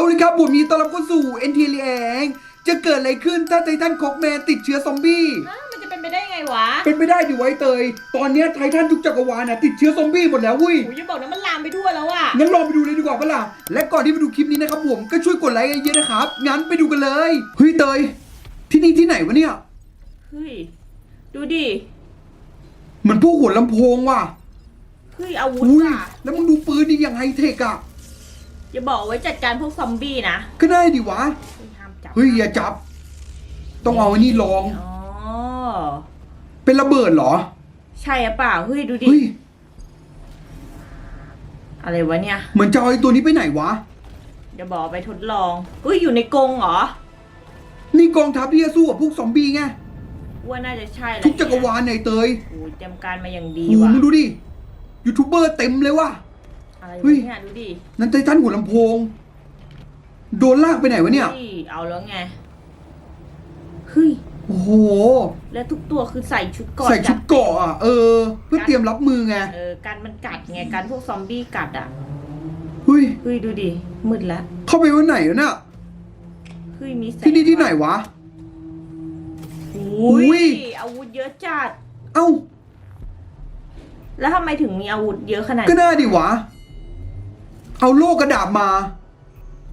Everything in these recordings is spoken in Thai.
เอาเลยครับผมมีต้อนรับเข้าสู่ NT เลียงจะเกิดอะไรขึ้นถ้าไททันคอกแมนติดเชื้อซอมบี้ฮะมันจะเป็นไปได้ไงวะเป็นไปได้ดิไว้เตย ตอนเนี้ยไททันทุกจักรวาลน่ะติดเชื้อซอมบี้หมดแล้วเว้ย โอ้ยอย่าบอกนะมันลามไปทั่วแล้วอะงั้นลองไปดูเลยดีกว่าปะล่ะและก่อนที่ไปดูคลิปนี้นะครับผมก็ช่วยกดไลค์เยอะๆนะครับ งั้นไปดูกันเลย เฮ้ยเตย ที่นี่ที่ไหนวะเนี่ย เฮ้ย ดูดิ เหมือนพวกหัวลำโพงว่ะ เฮ้ยอาวุธอุ้ย อะแล้วมึงดูปืนดิอย่างไฮเทคอะ อย่าบอกไว้จัดการพวกซอมบี้นะก็ได้ดิวะเฮ้ยห้ามจับเฮ้ยอย่าจับ ต้องเอาไอ้นี่ลอง อ๋อ เป็นระเบิดเหรอ ใช่หรือเปล่าเฮ้ยดูดิ เฮ้ยอะไรวะเนี่ย เหมือนจะเอาไอ้ตัวนี้ไปไหนวะ อย่าบอกไปทดลองเฮ้ยอยู่ในกรงเหรอนี่กองทัพที่จะสู้กับพวกซอมบี้ไง ว่าน่าจะใช่แหละทุกจักรวาลเนี่ยไอ้เตย โอ้ยเตรียมการมาอย่างดีโอ้โหว่ะมึงดูดิ ยูทูบเบอร์เต็มเลยว่ะ อะไรเฮ้วะยเนี่ยดูดินั่นไททันหัวลำโพง โดนลากไปไหนวะเนี่ย ฮ้เอาแล้วไงเฮ้ยโอ้โห แล้วทุกตัวคือใส่ชุดเก่อนใส่ชุดเกราะอะเออ เพื่อเตรียมรับมือไง เออการมันกัดไงการพวกซอมบี้กัดอะเฮ้ย เฮ้ยดูดิ มืดแล้วเข้าไปวันไหนวะเนี่ยเฮ้ยมีแสงที่นี่ที่ไหนวะ อุ้อุ้ย ยอาวุธเยอะจัด เอ้า แล้วทำไมถึงมีอาวุธเยอะขนาดก็นี้น่าดิวะ เอาโล่กระดาบมา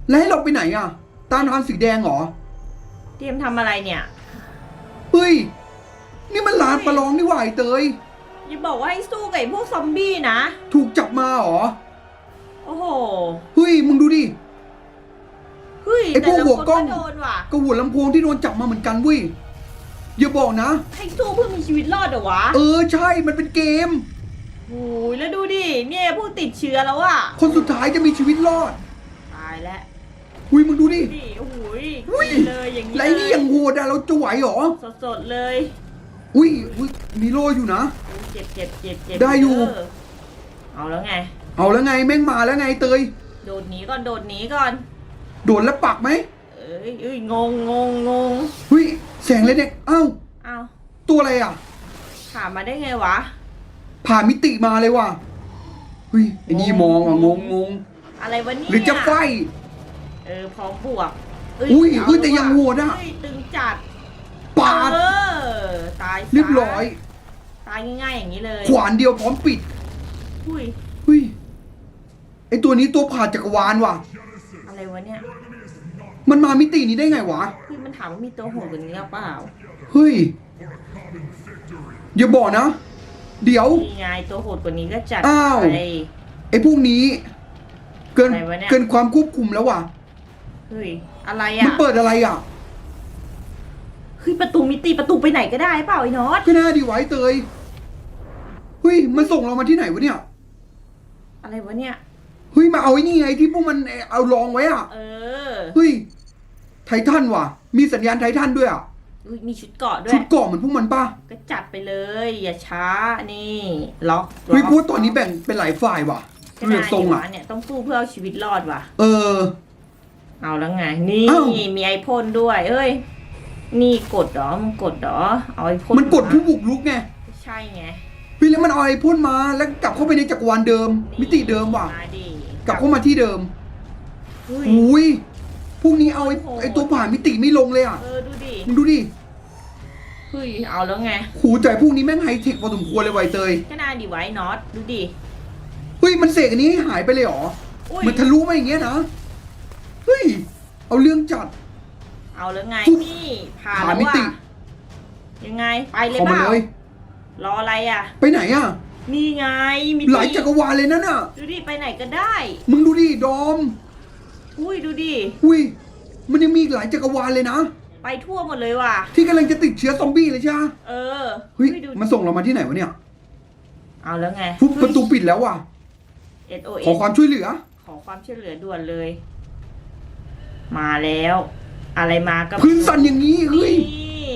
แล้วให้เราไปไหนอะ ตามทางสีแดงเหรอ เตรียมทำอะไรเนี่ย เฮ้ย นี่มันลานประลองนี่หว่าไอ้เตย อย่าบอกว่าให้สู้กับไอ้พวกซอมบี้นะ ถูกจับมาเหรอ โอ้โห เฮ้ย มึงดูดิ เฮ้ยไอ้พวกแต่ละหัวกล้องคนโดนว่ะก็หัวลำโพงที่โดนจับมาเหมือนกันเว้ย อย่าบอกนะ ให้สู้เพื่อมีชีวิตรอดเหรอวะ เออใช่ มันเป็นเกม โอ้ยแล้วดูดิเนี่ยพวกติดเชื้อแล้วอะคนสุดท้ายจะมีชีวิตรอดตายแล้วอุ้ยมึงดูดิดิโอ้โหยอุ้ย กินเลยอย่างนี้ไรนี่ยังโหดอะเราจะไหวเหรอ สดๆเลยอุ้ยอุ้ยมีโล่อยู่นะเจ็บเจ็บเจ็บเจ็บได้อยู่ เเอาแล้วไง เอาแล้วไงแม่งมาแล้วไงเตย โดดหนีก่อนโดดหนีก่อน โดนแล้วปักไหมเอ้ยเอ้ยงงงงงงเฮ้ยแสงเลยเนี่ยเอ้าอ้าวตัวอะไรอะถามมาได้ไงวะ ผ่านมิติมาเลยว่ะเฮ้ยไอ้นี่มองอะงงงงอะไรวะเนี่ยหรือจะไฟ เออพร้อมบวกเอุ้ยาอุ้ยแต่ยังโหดอะเฮ้ยตึงจัดปาดเออตายซะเรียบร้อย ตายง่ายๆอย่างนี้เลยขวานเดียวพร้อมปิดอุ้ยเฮ้ยไอตัวนี้ตัวผ่านจักรวาลว่ะ อะไรวะเนี่ยมันมามิตินี้ได้ไงวะเฮ้ยมันถามว่ามีตัวโหดกว่านี้หรือเปล่า เฮ้ยอย่าบอกนะ เดี๋ยว นี่ไงตัวโหดกว่านี้ก็จัดอ้าว ไป ไอ้พวกนี้ เกินอะไรวะเนี่ย เกินความควบคุมแล้วว่ะเฮ้ยอะไรมันอะเปิดอะไรอะเฮ้ยประตูมิติประตูไปไหนก็ได้เปล่าไอ้น็อตก็น่าดีไว้เตยเฮ้ยมันส่งเรามาที่ไหนวะเนี่ยอะไรวะเนี่ย เฮ้ยมาเอาไอ้นี่ไงที่พวกมันเอาลองไว้อะเออ เฮ้ยไททันว่ะ มีสัญญาณไททันด้วยอะ อุ๊ยมีชุดเกราะด้วชุย ดเกราะเหมือนพวกมันป่ะก็จัดไปเลย อย่าช้านี่ล็อกเฮ้ยล็พูดตอนนี้แบ่งเป็นหลายฝ่ายว่ะก็เรืได้อกทรงอะยู่วเนี่ยต้องสู้เพื่อเอาชีวิตรอดว่ะ เออ เอาแล้วไง นี่อ้าว มีไอพ่นด้วย เอ้ย นี่กดเหรอมันกดเหรอเอาไอพ่นมันกดผู้บุกรุกไงใช่ไงเฮ้ยแล้วมันเอาไอ้พ่นมาแล้วกลับเข้าไปในจักรวาลเดิมมิติเดิมว่ะ มาดิกลับเข้ามาที่เดิมเฮ้ยอุ้ย พวกนี้เอาไอ้โอ้โหไอ้ตัวผ่านมิติไม่ลงเลยอะเออดูดิมึงดูดิเฮ้ยเอาแล้วไงหูใจพวกนี้แม่งไฮเทคพอสมควรเลยไวะไอ้เตยก็น่าดีไว้น็อตดูดิเฮ้ยมันเสกอันนี้ให้หายไปเลยเหรออุ้ยเหมันทะลุมาอย่างเงี้ยนะเฮ้ยเอาเรื่องจัด เอาแล้วไงฟุ๊บนี่ผ่านผ่านแล้วมิติ ว่ะยังไงไปเลยเข้าเปมาล่าเลย รออะไรอะ ไปไหนอะนี่ไงมีหลายจักรวาลเลยนั่นน่ะ ดูดิไปไหนก็ได้ มึงดูดิดอม อุ้ยดูดิ อุ้ย มันยังมีอีกหลายจักรวาลเลยนะ ไปทั่วหมดเลยว่ะ ที่กำลังจะติดเชื้อซอมบี้เลยใช่ไหมเออเฮ้ยดูมันส่งเรามาที่ไหนวะเนี่ยเอาแล้วไงฟุบประตูปิดแล้วว่ะ เอสโอขอความช่วยเหลือ ขอความช่วยเหลือด่วนเลย มาแล้ว อะไรมาก็พื้นสั่นอย่างนี้เฮ้ยนี่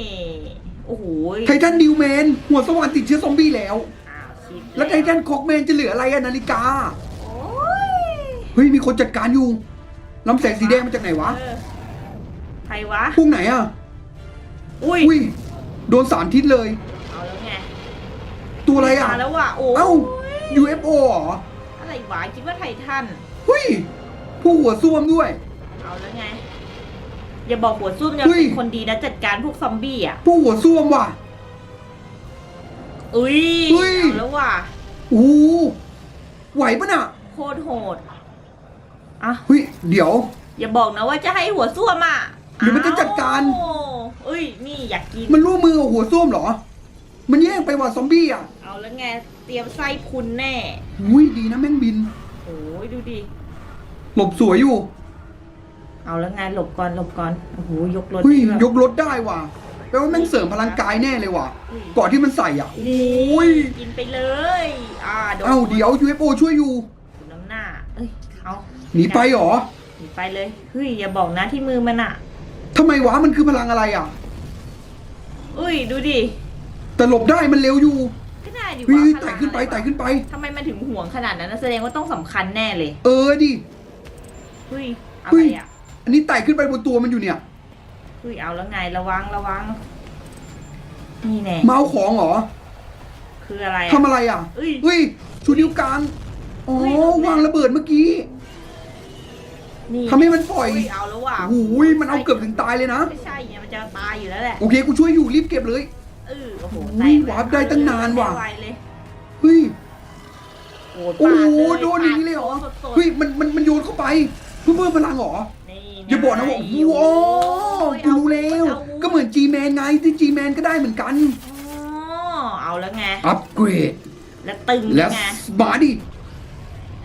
โอ้โหไททันดิวแมนหัวสว่านติดเชื้อซอมบี้แล้ว อ้าวชิปแล้วไททันคอกแมนจะเหลืออะไรอะนาฬิกา โอ้ย เฮ้ยมีคนจัดการอยู่ ลำแสงสีแดงมาจากไหนวะ เออใครวะพวกไหนอะอุ้ย อุ้ย โดนสามทิศเลย เอาแล้วไงตัวอะไรอะมาแล้วว่ะ โอ้เอ้าย UFO เหรออะไรวะคิดว่าไททัน เฮ้ย ผู้หัวส้วมด้วยเอาเอาแล้วไง อย่าบอกหัวซุ่มจะเฮ้ย เป็นคนดีนะจัดการพวกซอมบี้อะพวกหัวส้วมว่ะ อุ้ยเฮ้ย เอาแล้วว่ะโอ้โหไหวปะน่ะ โคตรโหด อะ เฮ้ยเดี๋ยว อย่าบอกนะว่าจะให้หัวส้วมอะหรือมันจะจัดการ เอ้เอ้ย นี่อยากกิน มันร่วมมือกับหัวส้วมเหรอ มันแย่งไปว่ะซอมบี้อะเอาแล้วไง เตรียมไส้พุนแน่ อุ้ยดีนะแม่งบิน โอ้ยดูดิ หลบสวยอยู่เอาแล้วไงหลบก่อนหลบก่อน โอ้โหยกรถเฮ้ยได้ด้วย ยกรถได้ว่ะแปลว่าแม่งเสริมพลังกายแน่เลยว่ะ อุ้ย ก่อนที่มันใส่อะ โอ้ย กินไปเลย อ่าโดนเอ้าเดี๋ยว UFO ช่วยอยู่ถูน้ำหน้า เอ้ย เอา หนีไปเหรอหนีไปเลยเฮ้ยอย่าบอกนะที่มือมันอะทำไมวะมันคือพลังอะไรอะ อุ้ยดูดิแต่หลบได้มันเร็วอยู่ก็ได้ดิเฮ้วะยพลัไต่งขึ้นไปอะรวะไต่ขึ้นไป ทำไมมันถึงห่วงขนาดนั้นนะแสดงว่าต้องสำคัญแน่เลยเออดิเฮ้ยอะเฮ้ไรยอะอันนี้ไต่ขึ้นไปบนตัวมันอยู่เนี่ย เฮ้ยเอาแล้วไงระวังระวัง นี่แน่มาเอาของเหรอคืออะไรทำอะอะไรอะเอ้ยเฮ้ยชูนิ้วกลางอ๋อเฮ้ยหลบแล้ววางระเบิดเมื่อกี้ นี่ทำให้มันปล่อยเฮ้ยเอาแล้วว่ะโอ้ยมันเอาเกือบถึงตายเลยนะ ไม่ใช่ไงมันจะตายอยู่แล้วแหละโอเค กูช่วยอยู่รีบเก็บเลย เออโอ้โหอุ้ยแตกวาร์ปได้ตั้งนานว่ะไเลยเฮ้ย โอ้โอ้ปาโหเลยโดนอย่างนี้เลยเหรอ ปาดสดๆเฮ้ย มัน มัน มันโยนเข้าไป เพื่อเพิ่มพลังเหรอ นี่ไงอย่าบอกนะว่าโอ้โหอ๋อกูรู้แล้วก็เหมือน G-Man ไงที่ G-Man ก็ได้เหมือนกัน อ๋อเอาแล้วไง อัปเกรด แล้วตึงแล้วไงมาดิแ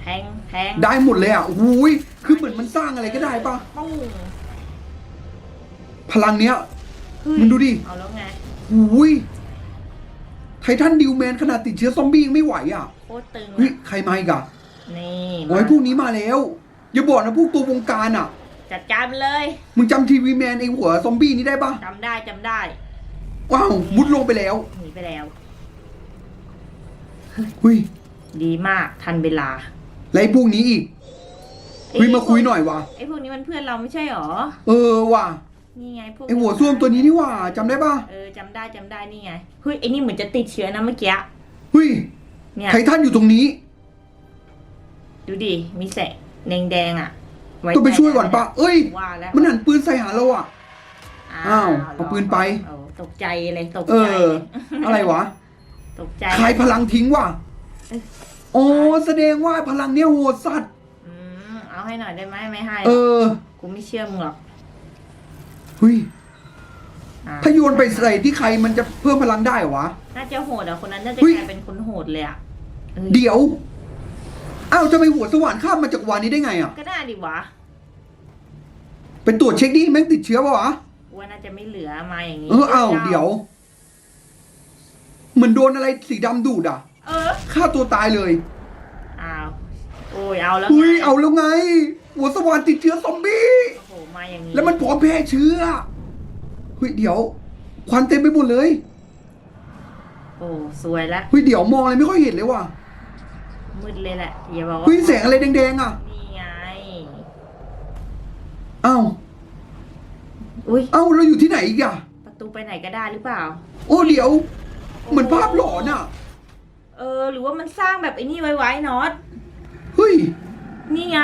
ทงแทงได้หมดเลยอะโอ้ยคือเหมือนมันสร้างอะไรก็ได้ปะปุ้งพลังเนี้ย เฮ้ยมึงดูดิ เอาแล้วไงโอ้ยไททันดิวแมนขนาดติดเชื้อซอมบี้ยังไม่ไหวอะโคตรตึงเฮ้ยอะใครมาอีกอะนี่โอ้ยพวกนี้มาแล้ว อย่าบอกนะพวกตัววงการอะ จัดการมันเลยมึงจำทีวีแมนไอหัวซอมบี้นี้ได้ปะจำได้จำได้ว้าวมุดลงไปแล้วหนีไปแล้วเฮ้ยดีมากทันเวลา แล้วไอ้พวกนี้อีกเฮ้ยมาคุยหน่อยวะไอ้พวกนี้มันเพื่อนเราไม่ใช่หรอ เออว่ะนี่ไงพวกไอหัวส้วมตัวนี้นี่ว่ะจำได้ปะเออจำได้จำได้นี่ไงเฮ้ยไอ้นี่เหมือนจะติดเชื้อนะเมื่อกี้เฮ้ยเนี่ยไททันอยู่ตรงนี้ ดูดิมีแสงแดงๆอะว้ต้องไปช่วยก่อนปะเอ้ย ว่าแล้วมันหันปืนใส่หาเราอะ อ้าวเอาปืนไป เอาตกใจเลยตกเอใจออะไรวะตกใจคลายพลังทิ้งว่ะ เอ้ยอ๋อแสดงว่าพลังเนี้ยโหดสัตว์อืมเอาให้หน่อยได้ไหมไม่ให้เออกูไม่เชื่อมึงหรอกเฮ้ยอะถ้าโยนไปใส่ที่ใครมันจะเพิ่มพลังได้เหรอวะ น่าจะโหดอะคนนั้นน่าจะเฮ้ย กลายเป็นคนโหดเลยอะเอ้ยเดี๋ยวอ้าวจะไปหัวสว่านข้ามมาจากวานนี้ได้ไงอะก็ได้ดิวะไปตรวจเช็คดิแม่งติดเชื้อปะวะว่าน่าจะไม่เหลือมาอย่างนี้เอออ้าวเดี๋ยวเหมือนโดนอะไรสีดำดูดอะ เออฆ่าตัวตายเลยอ้าวโอ้ยเอาแล้วเฮ้ยไงเอาแล้วไง หัวสว่านติดเชื้อซอมบี้โอ้โหมาอย่างนี้แล้วมันพร้อมแพร่เชื้อเฮ้ยเดี๋ยว ควันเต็มไปหมดเลยโอ้สวยละเฮ้ยเดี๋ยวมองอะไรไม่ค่อยเห็นเลยว่ะมืดเลยแหละอย่าบอกว่าเฮ้ยแสงอะไรแดงๆอะนี่ไงอ้าวอุ้ยเอ้าเราอยู่ที่ไหนอีกอะประตูไปไหนก็ได้หรือเปล่า โอ้เดี๋ยว เหมือนภาพหลอนอะเออ หรือว่ามันสร้างแบบไอ้นี่ไว้ไว้น็อตเฮ้ยนี่ไง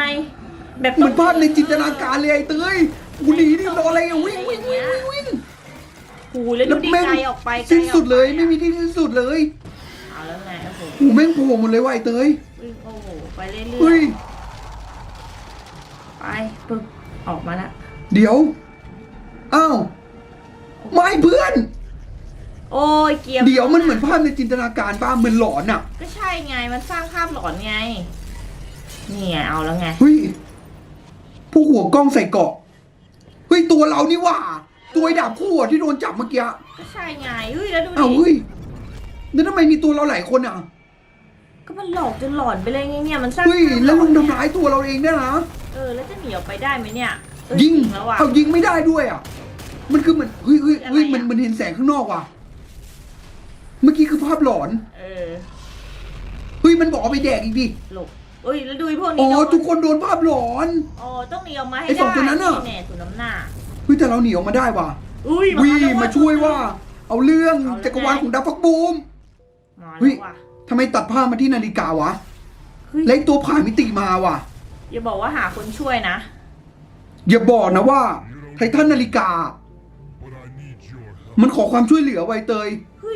แบบเหมือนภาพในจินตนาการเลยไอ้เต้ยกูหนีดิรออะไรอะวิ่งวิ่งวิ่งวิ่งวิ่งหูแล้วดูดิแม่งไกลออกไปไกลสิ้นสุดเลยออกปไม่มีที่สิ้นสุดเลยเอาแล้วไงโอ้โหหูแม่งโผล่หมดเลยว่ะไอ้เต้ยวิ่งโอ้โหไปเรื่เฮ้อยยๆไปปึ๊บออกมาละเดี๋ยวอ้าวไม่เพื่อน โอ้ยเกียร์เดี๋ยวมันเหมือนภาพในจินตนาการป้าเหมือนหลอนอะก็ใช่ไงมันสร้างภาพหลอนไงนี่ไงเอาแล้วไงเฮ้ยพวกหัวกล้องใส่เกราะเฮ้ยตัวเรานี่หว่า ตัวไอ้ดาบคู่อะที่โดนจับเมื่อกี้ก็ใช่ไงเฮ้ยแล้วดูอ้าวดิเฮ้ยแล้วทำไมมีตัวเราหลายคนอะก็มันหลอกจนหลอนไปเลยไงเนี่ยมันสร้างเฮ้ยภาพหแล้วลุงอนทำร้ายตัวเราเองเนี่ยนะเออแล้วจะหนีออกไปได้ไหมเนี่ยเออยิงจริแล้วอะเอายิงไม่ได้ด้วยอะมันคือเหมือนเฮ้ยเฮ้ยเฮ้ยอะไรอะมันมันเห็นแสงข้างนอกว่ะ เมื่อกี้คือภาพหลอนเออเฮ้ยมันบอกเอาไปแดกอีกดิหลบเอ้ยแล้วดูไอ้พวกอ๋นี้อโดนทุกคนโดนภาพหลอน อ๋อต้องหนีออกมาให้ไอ้ได้สองตัวนั้นน่ะ แน่ถูกน้ำหน้าเฮ้ยแต่เราหนีออกมาได้ว่ะอุ้ยวิแล้วมาช่วยว่า เอาเรื่องเอาแล้วจักรวาลของดาวฟักบูม มาเฮ้แล้ย วว่ะทำไมตัดภาพมาที่นาฬิกาวะเฮ้ยแล้วไอ้ตัวผ่านมิติมาว่ะ อย่าบอกว่าหาคนช่วยนะ อย่าบอกนะว่าไททันนาฬิกามันขอความช่วยเหลือไวเตยเฮ้ย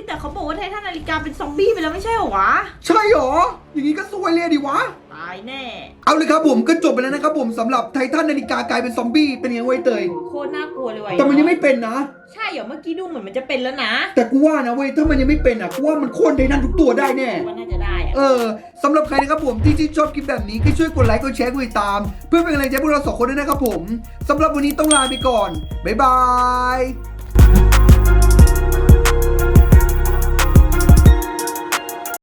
แต่เขาบอกว่าไททันนาฬิกาเป็นซอมบี้ไปแล้วไม่ใช่เหรอวะ ใช่หรอ อย่างนี้ก็ซวยเลยดิวะ ตายแน่ เอาเลยครับผมก็จบไปแล้วนะครับผมสำหรับไททันนาฬิกากลายเป็นซอมบี้เป็นยังไงไวเตย โคตรน่ากลัวเลยว่ะแต่มันยังไม่เป็นนะ ใช่เหรอเมื่อกี้ดูเหมือนมันจะเป็นแล้วนะ แต่กูว่านะเว้ยถ้ามันยังไม่เป็นอะกูว่ามันโค่นไททันทุกตัวได้แน่ ว่าน่าจะได้อะเออสำหรับใครนะครับผมที่ชื่นชอบคลิปแบบนี้ก็ช่วยกดไลค์กดแชร์กดติดตาม เพื่อเป็นกำลังใจให้พวกเราสองคนด้วยนะครับผมสำหรับวันนี้ต้องลาไปก่อนบ๊ายบาย